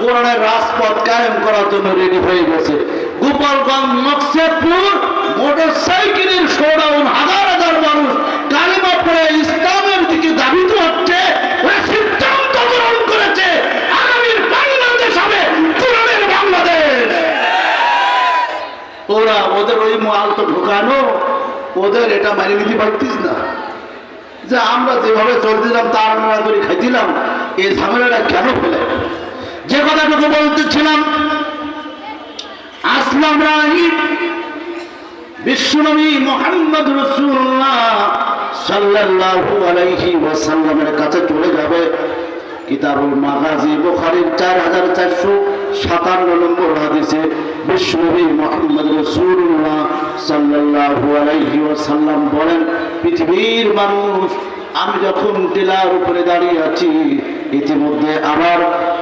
কোরআনের রাজপথ কায়েম করার জন্য রেডি হয়ে গেছে। গোপালগঞ্জ মকসেদপুর মোটর সাইকেলের শোডাউন হাজার হাজার মানুষ কালিমা পড়ে ইসলামের দিকে দাবিত হচ্ছে, ওরা ওদের ওই মাল তো ঢোকানো, ওদের এটা মানি নিতে পারতিস না। যে আমরা যেভাবে চলছিলাম তার আমরা করে খাইছিলাম, এই ঝামেলাটা কেন ফেলে? যে কথাটুকু বলতেছিলাম, আসলাম রাহিব বিশ্বনবী মোহাম্মদ রসুল্লাহ সাল্লাল্লাহু আলাইহি ওয়াসাল্লামের কাছে চলে যাবে। কিতাবুল মাগাজি, বুখারীর চার হাজার চারশো সাতান্ন নম্বর হাদিসে বিশ্বনবী মোহাম্মদ রসুল্লাহ সাল্লাল্লাহু আলাইহি ওয়াসাল্লাম বলেন, পৃথিবীর মানুষ আমি যখন টিলার উপরে দাঁড়িয়ে আছি, ইতিমধ্যে আমার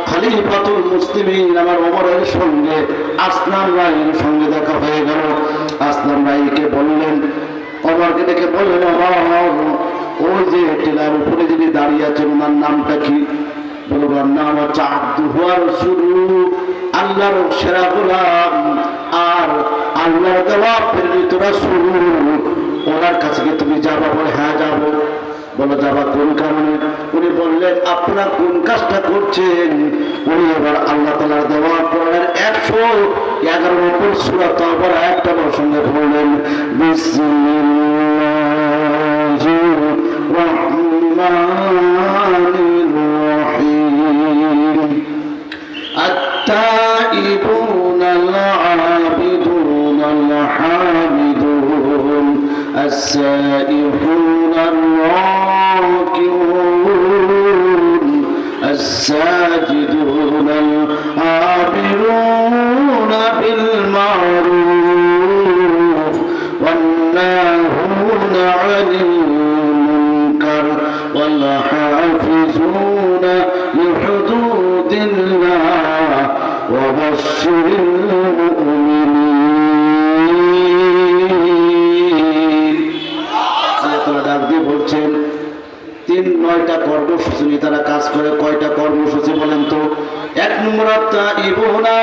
খলিফাতুল মুসলিমিন, আমার ওমরের সঙ্গে আসলাম রায়ের সঙ্গে দেখা হয়ে গেল। আসলাম রায়কে বললেন অমরকে ডেকে বললেন ওই যে টিলার উপরে যিনি দাঁড়িয়ে আছেন, ওনার নামটা কি? বলবার নাম হচ্ছে আব্দুহার শুরু আল্লাহর সেরা গোলাম, আর আল্লাহর দেওয়া প্রেরিত শুরু ওনার কাছে তুমি যাবা? বলে হ্যাঁ যাব। বলে যাবা কোন কারণে উনি বললেন আপনারা কোন কাজটা করছেন উনি এবার আল্লাহ তালার দেওয়া কোরআনের একশো এগারো নম্বর সুরাত আবার একটা প্রসঙ্গে বললেন বিসমিল্লাহির রহমানির রহিম التائبون العابدون الحامدون السائحون الساجدون তারা কাজ করে, কয়টা কর্মসূচি বলেন তো? এক নম্বর আত্মা ইবোনা,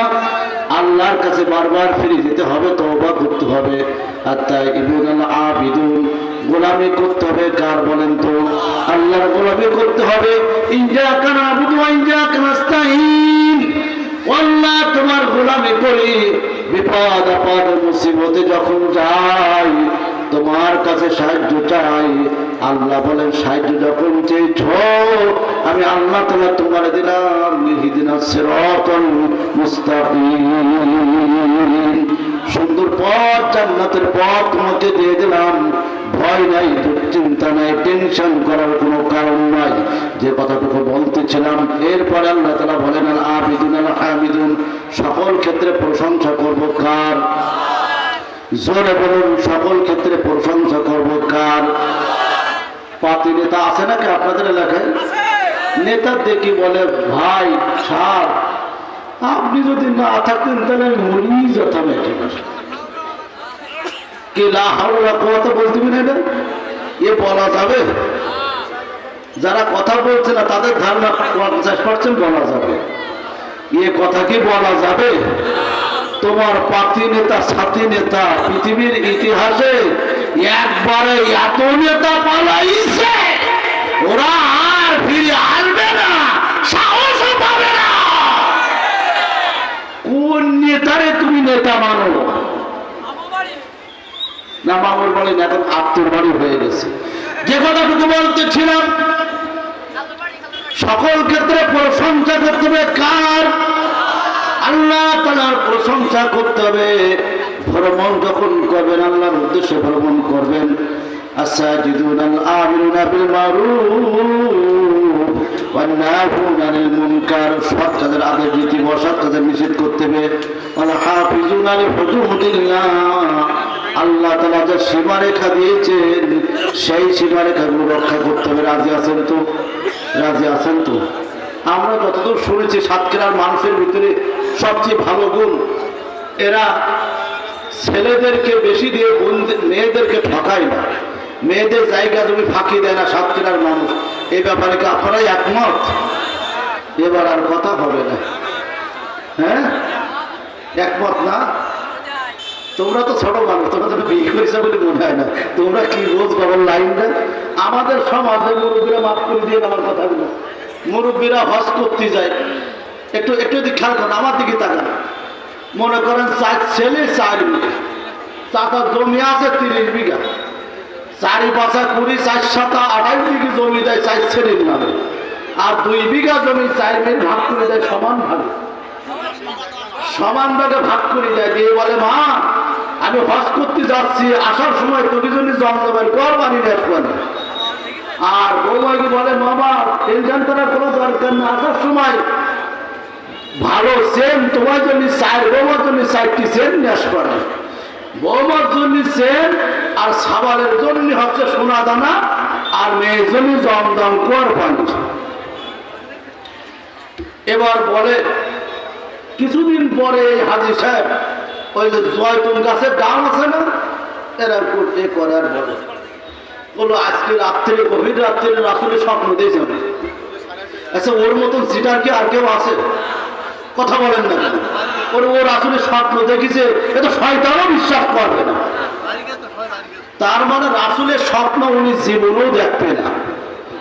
আল্লাহর কাছে বারবার ফিরে যেতে হবে, তওবা করতে হবে। আত্মা ইবুন আবিদুন, গোলামি করতে হবে, কার বলেন তো? আল্লাহর গোলামি করতে হবে। ইনজা কানা আবুদু ইনজা কানাস্তাইন আল্লাহ তোমার গোলামি করি বিপদ, আপদ, মুসিবতে যখন যাই তোমার কাছে সাহায্য চাই আল্লাহ বলেন সাহায্য যখন চেয়েছ আমি আল্লাহ তোমার তোমার দিলাম সুন্দর পথ, জান্নাতের পথ তোমাকে দিয়ে দিলাম। ভয় নাই, দুশ্চিন্তা নাই, টেনশন করার কোনো কারণ নাই। যে কথাটুকু বলতেছিলাম, এরপরে আল্লাহ তালা বলেন আবিদুন আল হামিদুন সকল ক্ষেত্রে প্রশংসা করব কার? জোরে বলুন, সকল ক্ষেত্রে প্রশংসা করব কার? পাতি নেতা আছে নাকি আপনাদের এলাকায়? নেতা দেখি বলে ভাই সার আপনি যদি না থাকতেন তাহলে মরিই যেতাম একেবারে কে লাহাউলা কথা বলতে না এটা? এ বলা যাবে? যারা কথা বলছে না তাদের ধারণা পঞ্চাশ পার্সেন্ট বলা যাবে। এ কথা কি বলা যাবে? তোমার পাতি নেতা সাথী নেতা পৃথিবীর ইতিহাসে একবারে এত নেতা পালাইছে, ওরা আর ফিরে আসবে না, সাহসও পাবে না। কোন নেতারে তুমি নেতা মানো? না, মামুর বলেন, এখন আত্মর বাড়ি হয়ে গেছে। যে কথাটুকু বলতেছিলাম, সকল ক্ষেত্রে প্রশংসা করতে হবে কার? আল্লাহ তালার প্রশংসা করতে হবে। ভ্রমণ যখন করবেন আল্লাহর উদ্দেশ্যে ভ্রমণ করবেন الساجدون الآمرون بالمعروف والناهون عن المنكر সৎ কাজের আদেশ নীতি অসৎ কাজের নিষেধ করতে হবে والحافظون لحدود الله আল্লাহ তালা যে সীমারেখা দিয়েছেন সেই সীমারেখাগুলো রক্ষা করতে হবে রাজি আছেন তো রাজি আছেন তো আমরা যতদূর শুনেছি সাতক্ষীরার মানুষের ভিতরে সবচেয়ে ভালো গুণ এরা ছেলেদেরকে বেশি দিয়ে মেয়েদেরকে ঠকায় না। মেয়েদের জায়গা তুমি ফাঁকি দেয় না সাতক্ষীরার মানুষ। এ ব্যাপারে কি আপনারাই একমত? এবার আর কথা হবে না। হ্যাঁ? একমত না? তোমরা তো ছোট মানুষ, তোমরা তো বিয়ে করেছে বলে মনে হয় না। তোমরা কি রোজ বাবার লাইনটা আমাদের সমাজে মুরব্বীরা মাফ করে দিয়ে আমার কথাগুলো। মুরব্বীরা হজ করতে যায়। একটু একটু যদি খেয়াল করেন আমার দিকে তাকান। মনে করেন চার ছেলে চার মেয়ে চাকা জমি আছে, তিরিশ বিঘা। চারি পাঁচা কুড়ি, চার সাতা আড়াই বিঘি জমি দেয় চার ছেলের নামে। আর দুই বিঘা জমি চার মেয়ে ভাগ করে দেয় সমান ভাবে সমান ভাগে ভাগ করে দেয়। দিয়ে বলে, মা, আমি হজ করতে যাচ্ছি, আসার সময় তোকে জন্য জমজমের কর বানি নেসবানি আর বৌমাকে বলে মামা টেনশন করার কোনো দরকার না। আসার সময় ভালো সেম, তোমার জন্য চার, বৌমার জন্য চারটি সেম নেস করে বৌমার জন্য সেম আর সাবালের জন্য হচ্ছে সোনা দানা, আর মেয়ের জন্য জমদম কর এবার বলে, কিছুদিন পরে হাজি সাহেব, ওই যে জয়তুন গাছের ডাল আছে না, এরা এ করে আর বলে। বলো, আজকে রাত্রে, গভীর রাত্রে রাত্রে স্বপ্ন দিয়েছে আচ্ছা ওর মতন সিটার কি আর কেউ আছে? কথা বলেন না ওর ওর আসলে স্বপ্ন দেখেছে, এ তো শয়তানও বিশ্বাস করবে না। তার মানে রাসুলের স্বপ্ন উনি জীবনেও দেখবে না।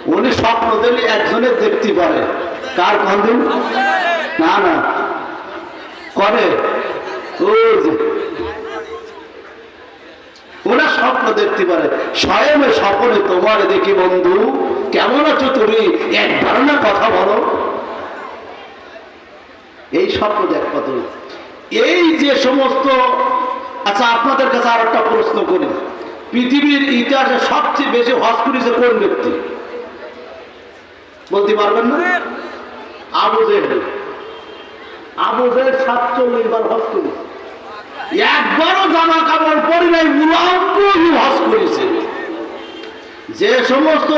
উনি স্বপ্ন দিলে একজনের দেখতে পারে। কার কদিন না না। করে ওরা স্বপ্ন দেখতে পারে। স্বয়ং স্বপ্নে তোমার দেখি বন্ধু। কেমন আছো তুমি? একবার না কথা বলো। এই স্বপ্ন তুমি এই যে সমস্ত আচ্ছা আপনাদের কাছে আর একটা প্রশ্ন করি। পৃথিবীর ইতিহাসে সবচেয়ে বেশি হজ করেছে কোন ব্যক্তি? বলতে পারবেন না? আবু জেহেল। আবু জেহেল সাতচল্লিশ বার হজ করেছে একবারও জামা কাপড় পরে নাই মুরাব্বু হজ করেছে যে সমস্ত